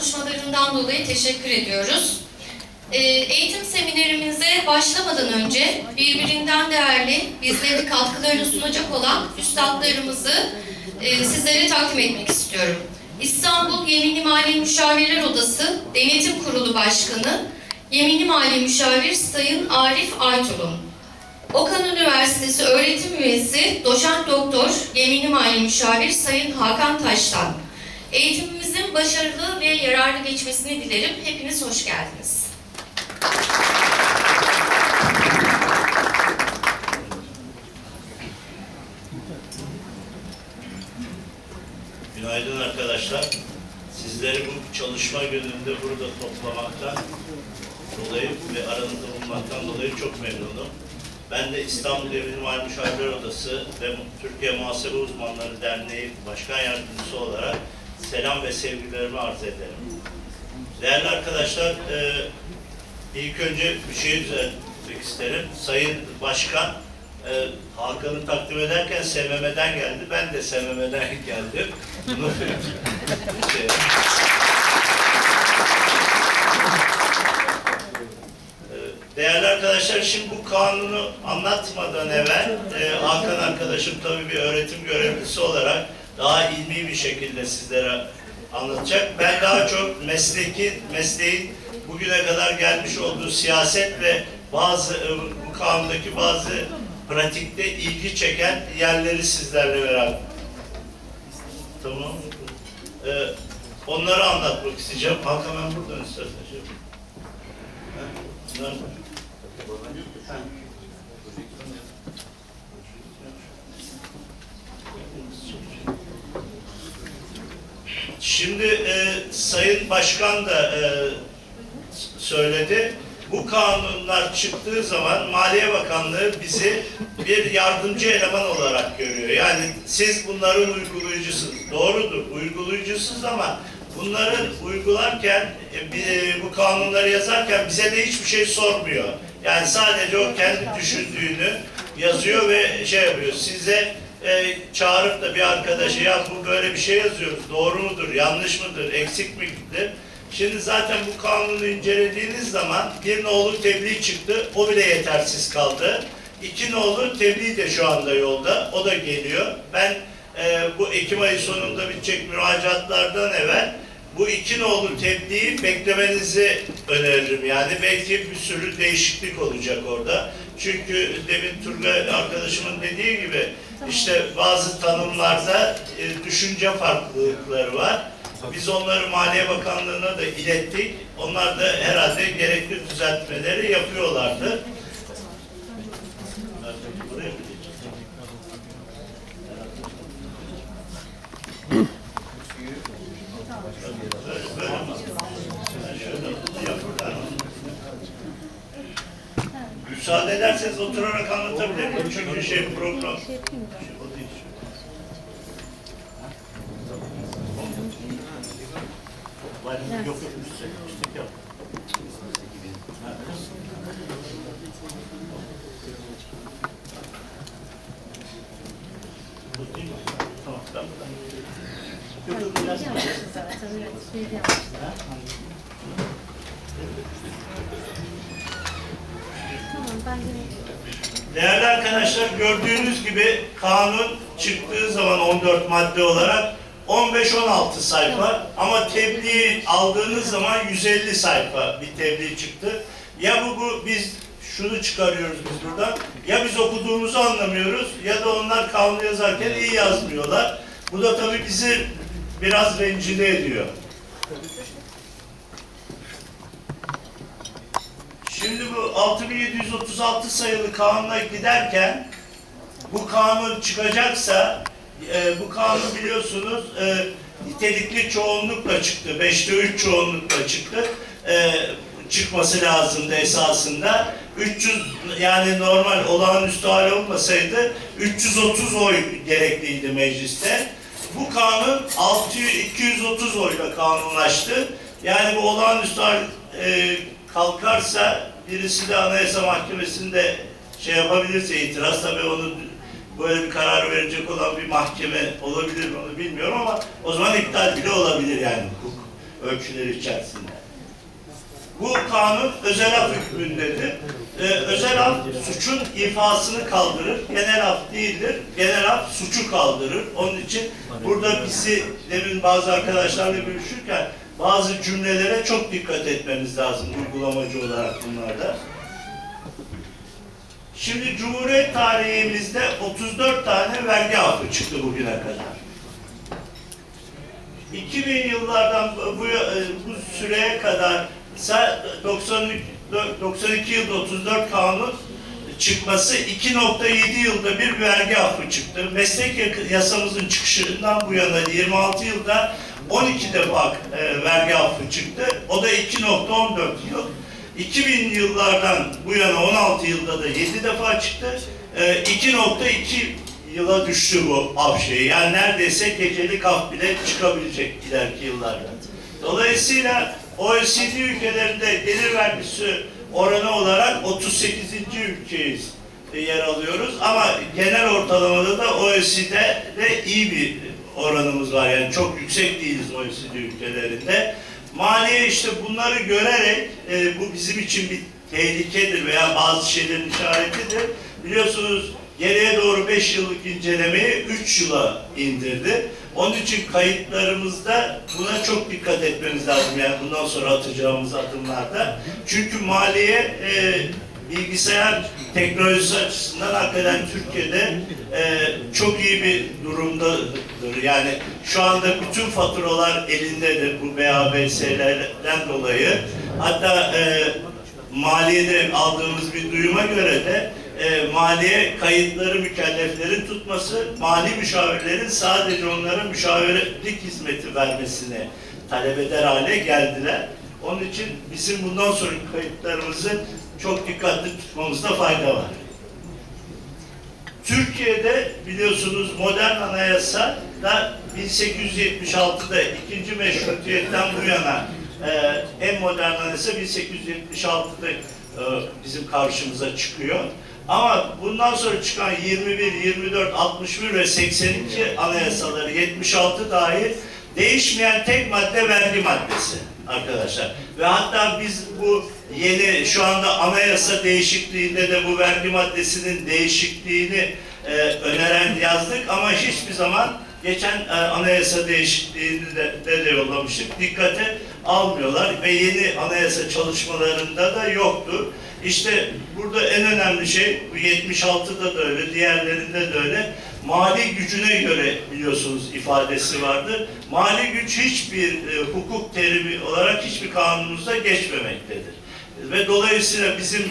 konuşmalarından dolayı teşekkür ediyoruz. Ee, eğitim seminerimize başlamadan önce birbirinden değerli, bizlere katkılarını sunacak olan üstadlarımızı e, sizlere takdim etmek istiyorum. İstanbul Yeminli Mali Müşavirler Odası Denetim Kurulu Başkanı, Yeminli Mali Müşavir Sayın Arif Aytulun. Okan Üniversitesi öğretim üyesi Doçent Doktor Yeminli Mali Müşavir Sayın Hakan Taştan. Eğitimimizin başarılı ve yararlı geçmesini dilerim. Hepiniz hoş geldiniz. Günaydın arkadaşlar. Sizleri bu çalışma gününde burada toplamaktan dolayı ve aranızda bulunmaktan dolayı çok memnunum. Ben de İstanbul Devrim Mali Müşavirler Odası ve Türkiye Muhasebe Uzmanları Derneği Başkan Yardımcısı olarak selam ve sevgilerimi arz ederim. Değerli arkadaşlar, e, ilk önce bir şey düzeltmek isterim. Sayın Başkan, e, Hakan'ı takdim ederken SMM'den geldi. Ben de SMM'den geldim. Ee, Değerli arkadaşlar, şimdi bu kanunu anlatmadan evvel e, Hakan arkadaşım tabii bir öğretim görevlisi olarak daha ilmi bir şekilde sizlere anlatacak. Ben daha çok mesleki, mesleğin bugüne kadar gelmiş olduğu siyaset ve bazı e, bu kanundaki bazı pratikte ilgi çeken yerleri sizlerle beraber. Tamam. Ee, onları anlatmak isteyeceğim. Hakan ben buradan istersen şey bunlar- Ha. Şimdi e, Sayın Başkan da e, söyledi. Bu kanunlar çıktığı zaman Maliye Bakanlığı bizi bir yardımcı eleman olarak görüyor. Yani siz bunların uygulayıcısınız. Doğrudur, uygulayıcısınız ama bunları uygularken, e, e, bu kanunları yazarken bize de hiçbir şey sormuyor. Yani sadece o kendi düşündüğünü yazıyor ve şey yapıyor. Size e, çağırıp da bir arkadaşa ya bu böyle bir şey yazıyoruz. Doğru mudur, yanlış mıdır, eksik midir? Şimdi zaten bu kanunu incelediğiniz zaman bir nolu tebliğ çıktı. O bile yetersiz kaldı. İki nolu tebliğ de şu anda yolda. O da geliyor. Ben e, bu Ekim ayı sonunda bitecek müracaatlardan evvel bu iki nolu tebliği beklemenizi öneririm. Yani belki bir sürü değişiklik olacak orada. Çünkü demin Turgay arkadaşımın dediği gibi işte bazı tanımlarda e, düşünce farklılıkları var. Biz onları Maliye Bakanlığı'na da ilettik. Onlar da herhalde gerekli düzeltmeleri yapıyorlardı. Buraya mı diyeceğiz? Böyle, böyle mi? Ben şöyle yapırlar mı? Müsaade ederseniz oturarak anlatabilirim. Çünkü şey program. Tamam ben? Değerli arkadaşlar gördüğünüz gibi kanun çıktığı zaman 14 madde olarak 15-16 sayfa ama tebliğ aldığınız zaman 150 sayfa bir tebliğ çıktı. Ya bu, bu biz şunu çıkarıyoruz biz buradan. Ya biz okuduğumuzu anlamıyoruz ya da onlar kanunu yazarken iyi yazmıyorlar. Bu da tabii bizi biraz rencide ediyor. Şimdi bu 6736 sayılı kanuna giderken bu kanun çıkacaksa e, bu kanun biliyorsunuz e, nitelikli çoğunlukla çıktı. Beşte üç çoğunlukla çıktı. E, çıkması lazımdı esasında. 300 yani normal olağanüstü hal olmasaydı 330 oy gerekliydi mecliste. Bu kanun 600, 230 oyla kanunlaştı. Yani bu olağanüstü hal e, kalkarsa birisi de Anayasa Mahkemesi'nde şey yapabilirse itiraz tabii onu böyle bir karar verecek olan bir mahkeme olabilir mi onu bilmiyorum ama o zaman iptal bile olabilir yani hukuk ölçüleri içerisinde. Bu kanun özel af hükmündedir. Ee, özel af suçun ifasını kaldırır. Genel af değildir. Genel af suçu kaldırır. Onun için burada bizi demin bazı arkadaşlarla görüşürken bazı cümlelere çok dikkat etmemiz lazım uygulamacı olarak bunlarda. Şimdi Cumhuriyet tarihimizde 34 tane vergi affı çıktı bugüne kadar. 2000 yıllardan bu, bu, bu süreye kadar sa- 92, 92 yılda 34 kanun çıkması 2.7 yılda bir vergi affı çıktı. Meslek yasamızın çıkışından bu yana 26 yılda 12 defa e, vergi affı çıktı. O da 2.14 yıl. 2000 yıllardan bu yana 16 yılda da 7 defa çıktı. E, 2.2 yıla düştü bu af şeyi. Yani neredeyse gecelik af bile çıkabilecek ileriki yıllarda. Dolayısıyla OECD ülkelerinde gelir vergisi oranı olarak 38. ülkeyiz e, yer alıyoruz. Ama genel ortalamada da OECD'de de iyi bir oranımız var. Yani çok yüksek değiliz OECD ülkelerinde. Maliye işte bunları görerek e, bu bizim için bir tehlikedir veya bazı şeylerin işaretidir. Biliyorsunuz geriye doğru 5 yıllık incelemeyi 3 yıla indirdi. Onun için kayıtlarımızda buna çok dikkat etmemiz lazım. Yani bundan sonra atacağımız adımlarda. Çünkü maliye e, bilgisayar teknolojisi açısından hakikaten Türkiye'de e, çok iyi bir durumdadır. Yani şu anda bütün faturalar elindedir bu BABS'lerden dolayı. Hatta e, maliyede aldığımız bir duyuma göre de e, maliye kayıtları mükelleflerin tutması, mali müşavirlerin sadece onlara müşavirlik hizmeti vermesini talep eder hale geldiler. Onun için bizim bundan sonraki kayıtlarımızı çok dikkatli tutmamızda fayda var. Türkiye'de biliyorsunuz modern anayasa da 1876'da ikinci meşrutiyetten bu yana e, en modern anayasa 1876'da e, bizim karşımıza çıkıyor. Ama bundan sonra çıkan 21, 24, 61 ve 82 anayasaları 76 dahil değişmeyen tek madde vergi maddesi arkadaşlar. Ve hatta biz bu yeni şu anda anayasa değişikliğinde de bu vergi maddesinin değişikliğini e, öneren yazdık ama hiçbir zaman geçen e, anayasa değişikliğini de, de, de yollamıştık. Dikkate almıyorlar ve yeni anayasa çalışmalarında da yoktu. İşte burada en önemli şey, bu 76'da da öyle, diğerlerinde de öyle, mali gücüne göre biliyorsunuz ifadesi vardır. Mali güç hiçbir e, hukuk terimi olarak hiçbir kanunumuzda geçmemektedir. Ve dolayısıyla bizim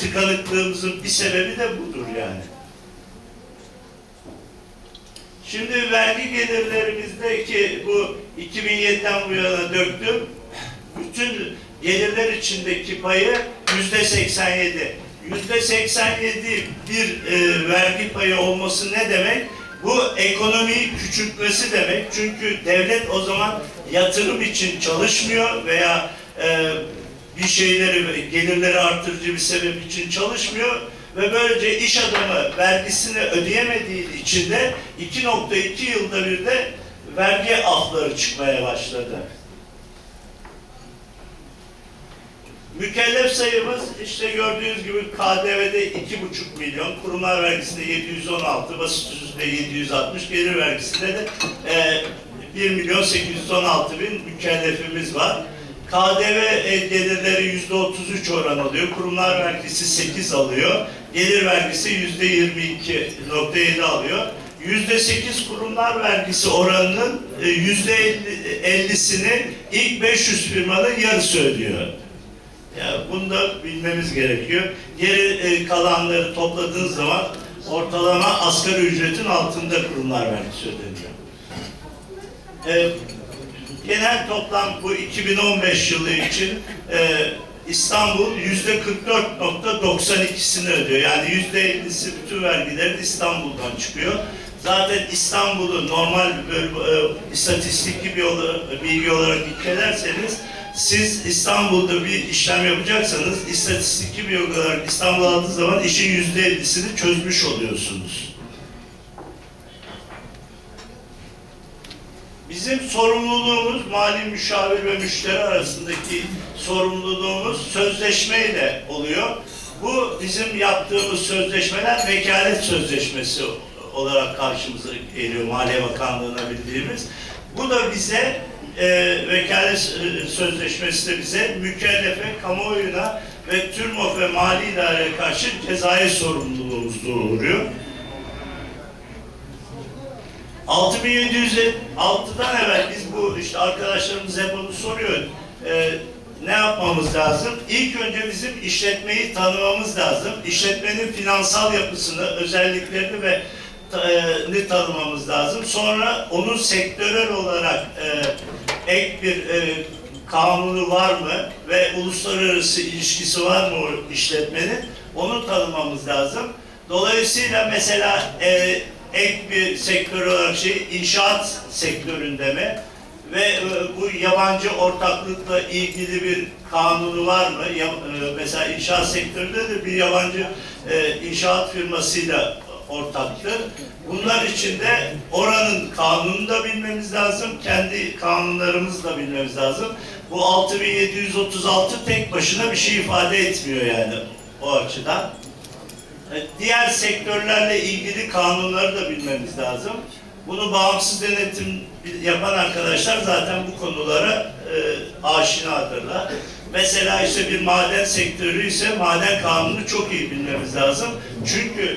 tıkanıklığımızın bir sebebi de budur yani. Şimdi vergi gelirlerimizdeki bu 2007'den bu yana döktüm. Bütün gelirler içindeki payı yüzde 87. Yüzde 87 bir e, vergi payı olması ne demek? Bu ekonomiyi küçültmesi demek. Çünkü devlet o zaman yatırım için çalışmıyor veya e, bir şeyleri, gelirleri artırıcı bir sebep için çalışmıyor ve böylece iş adamı vergisini ödeyemediği için de 2.2 yılda bir de vergi afları çıkmaya başladı. Mükellef sayımız işte gördüğünüz gibi KDV'de 2,5 milyon, kurumlar vergisinde 716, basit ücrette 760, gelir vergisinde de e, 1 milyon 816 bin mükellefimiz var. KDV gelirleri yüzde 33 oran alıyor, kurumlar vergisi 8 alıyor, gelir vergisi yüzde 22.7 alıyor. Yüzde 8 kurumlar vergisi oranının e, yüzde 50'sini ilk 500 firmanın yarısı ödüyor. Ya bunu da bilmemiz gerekiyor. Geri e, kalanları topladığın zaman ortalama asgari ücretin altında kurumlar vergisi ödeniyor. E, genel toplam bu 2015 yılı için e, İstanbul yüzde 44.92'sini ödüyor. Yani yüzde 50'si bütün vergilerin İstanbul'dan çıkıyor. Zaten İstanbul'u normal e, istatistik gibi bilgi olarak incelerseniz siz İstanbul'da bir işlem yapacaksanız istatistik gibi olarak İstanbul aldığı zaman işin yüzde 50'sini çözmüş oluyorsunuz. Bizim sorumluluğumuz mali müşavir ve müşteri arasındaki sorumluluğumuz sözleşmeyle oluyor. Bu bizim yaptığımız sözleşmeler vekalet sözleşmesi olarak karşımıza geliyor Maliye Bakanlığı'na bildiğimiz. Bu da bize e, vekalet e, sözleşmesi de bize mükellefe, kamuoyuna ve TÜRMOF ve mali idareye karşı cezai sorumluluğumuz doğuruyor. 6706'dan evvel biz bu işte arkadaşlarımız hep onu soruyor. Ee, ne yapmamız lazım? İlk önce bizim işletmeyi tanımamız lazım. İşletmenin finansal yapısını, özelliklerini ve e, ni tanımamız lazım. Sonra onun sektörel olarak e, ek bir e, kanunu var mı ve uluslararası ilişkisi var mı o işletmenin? Onu tanımamız lazım. Dolayısıyla mesela e, ek bir sektör olarak şey inşaat sektöründe mi ve e, bu yabancı ortaklıkla ilgili bir kanunu var mı? Ya, e, mesela inşaat sektöründe de bir yabancı e, inşaat firmasıyla ortaktı. Bunlar için de oranın kanununu da bilmemiz lazım, kendi kanunlarımızı da bilmemiz lazım. Bu 6736 tek başına bir şey ifade etmiyor yani o açıdan. E, Diğer sektörlerle ilgili kanunları da bilmemiz lazım. Bunu bağımsız denetim yapan arkadaşlar zaten bu konulara e, aşinadırlar. Mesela işte bir maden sektörü ise maden kanunu çok iyi bilmemiz lazım. Çünkü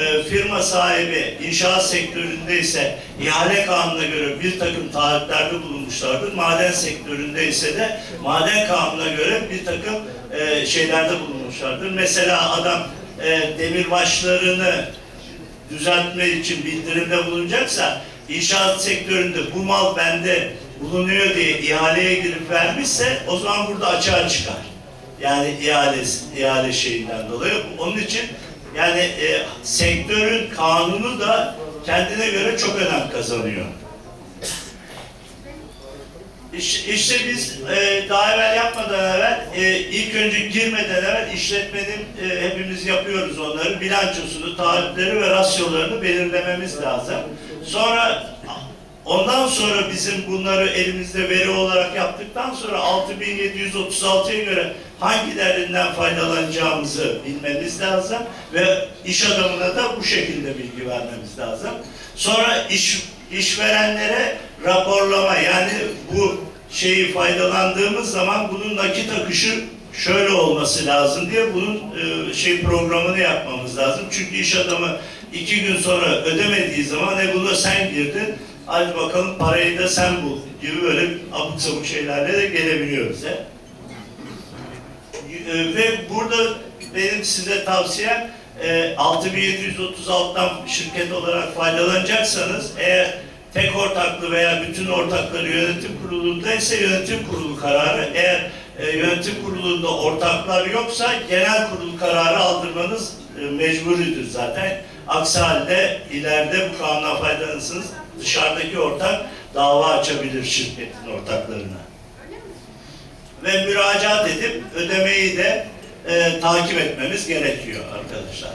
e, firma sahibi inşaat sektöründe ise ihale kanununa göre bir takım taahhütlerde bulunmuşlardır. Maden sektöründe ise de maden kanununa göre bir takım e, şeylerde bulunmuşlardır. Mesela adam e, demirbaşlarını düzeltme için bildirimde bulunacaksa inşaat sektöründe bu mal bende bulunuyor diye ihaleye girip vermişse o zaman burada açığa çıkar. Yani ihale, ihale şeyinden dolayı. Onun için yani e, sektörün kanunu da kendine göre çok önem kazanıyor. İş- İşte biz e, daha evvel yapmadan evvel, e, ilk önce girmeden evvel işletmenin e, hepimiz yapıyoruz onları. Bilançosunu, taahhütleri ve rasyolarını belirlememiz lazım. Sonra ondan sonra bizim bunları elimizde veri olarak yaptıktan sonra 6736'ya göre hangilerinden faydalanacağımızı bilmemiz lazım ve iş adamına da bu şekilde bilgi vermemiz lazım. Sonra iş işverenlere raporlama yani bu şeyi faydalandığımız zaman bunun nakit akışı şöyle olması lazım diye bunun e, şey programını yapmamız lazım. Çünkü iş adamı iki gün sonra ödemediği zaman ne buna sen girdin hadi bakalım parayı da sen bul gibi böyle abuk sabuk şeylerle de gelebiliyor bize. E, ve burada benim size tavsiyem e, 6736'dan şirket olarak faydalanacaksanız eğer tek ortaklı veya bütün ortakları yönetim kurulunda ise yönetim kurulu kararı. Eğer e, yönetim kurulunda ortaklar yoksa genel kurul kararı aldırmanız e, mecburidir zaten. Aksi halde ileride bu kanuna faydalanırsınız. Dışarıdaki ortak dava açabilir şirketin ortaklarına ve müracaat edip ödemeyi de e, takip etmemiz gerekiyor arkadaşlar.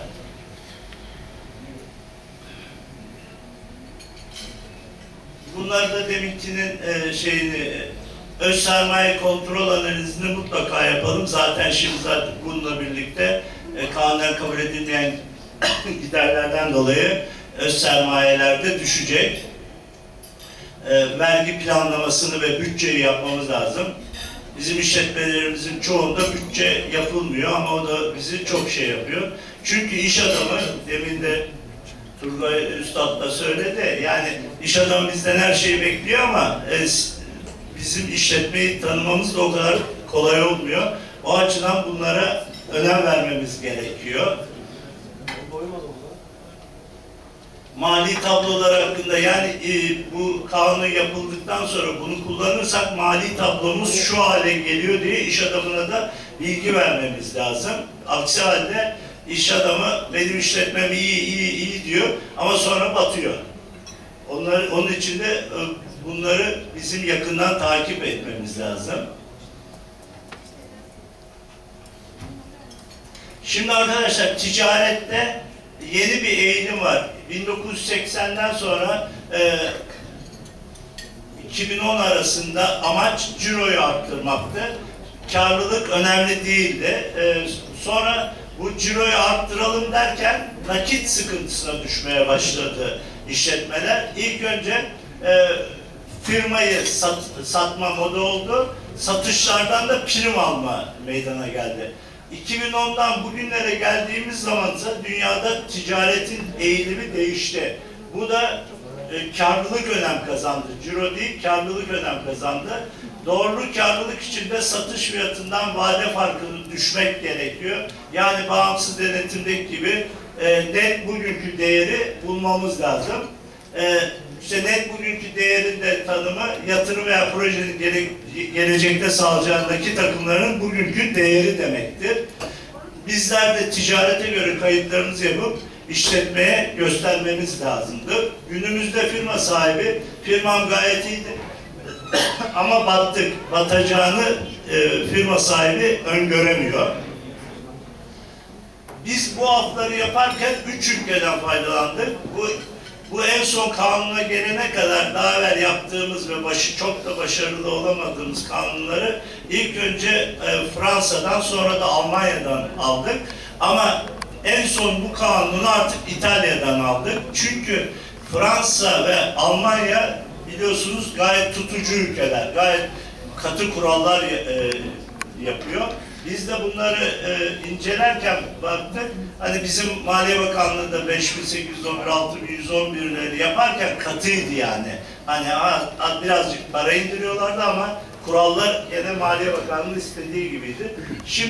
Bunları da deminkinin e, şeyini öz sermaye kontrol analizini mutlaka yapalım. Zaten şimdi zaten bununla birlikte e, kanunen kabul edilmeyen giderlerden dolayı öz sermayeler de düşecek. E, vergi planlamasını ve bütçeyi yapmamız lazım. Bizim işletmelerimizin çoğunda bütçe yapılmıyor ama o da bizi çok şey yapıyor. Çünkü iş adamı, demin de Turgay Üstad da söyledi, yani iş adamı bizden her şeyi bekliyor ama e, bizim işletmeyi tanımamız da o kadar kolay olmuyor. O açıdan bunlara önem vermemiz gerekiyor. Mali tablolar hakkında yani e, bu kanun yapıldıktan sonra bunu kullanırsak mali tablomuz şu hale geliyor diye iş adamına da bilgi vermemiz lazım. Aksi halde iş adamı benim işletmem iyi iyi iyi diyor ama sonra batıyor. Onları, onun için de e, bunları bizim yakından takip etmemiz lazım. Şimdi arkadaşlar ticarette yeni bir eğilim var. 1980'den sonra e, 2010 arasında amaç ciroyu arttırmaktı. Karlılık önemli değildi. Ee, sonra bu ciroyu arttıralım derken nakit sıkıntısına düşmeye başladı işletmeler. İlk önce e, firmayı sat, satma modu oldu. Satışlardan da prim alma meydana geldi. 2010'dan bugünlere geldiğimiz zaman ise dünyada ticaretin eğilimi değişti. Bu da e, karlılık önem kazandı. Ciro değil, karlılık önem kazandı. Doğru karlılık için de satış fiyatından vade farkını düşmek gerekiyor. Yani bağımsız denetimdeki gibi e, net bugünkü değeri bulmamız lazım. E, işte net bugünkü değerin de tanımı yatırım veya projenin gele- gelecekte sağlayacağındaki takımların bugünkü değeri demektir. Bizler de ticarete göre kayıtlarımızı yapıp işletmeye göstermemiz lazımdı. Günümüzde firma sahibi, firmam gayet iyiydi ama battık, batacağını e, firma sahibi öngöremiyor. Biz bu hafları yaparken üç ülkeden faydalandık. Bu bu en son kanuna gelene kadar daha evvel yaptığımız ve başı çok da başarılı olamadığımız kanunları ilk önce e, Fransa'dan sonra da Almanya'dan aldık. Ama en son bu kanunu artık İtalya'dan aldık. Çünkü Fransa ve Almanya biliyorsunuz gayet tutucu ülkeler, gayet katı kurallar e, yapıyor. Biz de bunları e, incelerken baktık, hani bizim Maliye Bakanlığı da 5811, 6111'leri yaparken katıydı yani. Hani ha, ha, birazcık para indiriyorlardı ama kurallar gene Maliye Bakanlığı istediği gibiydi. Şimdi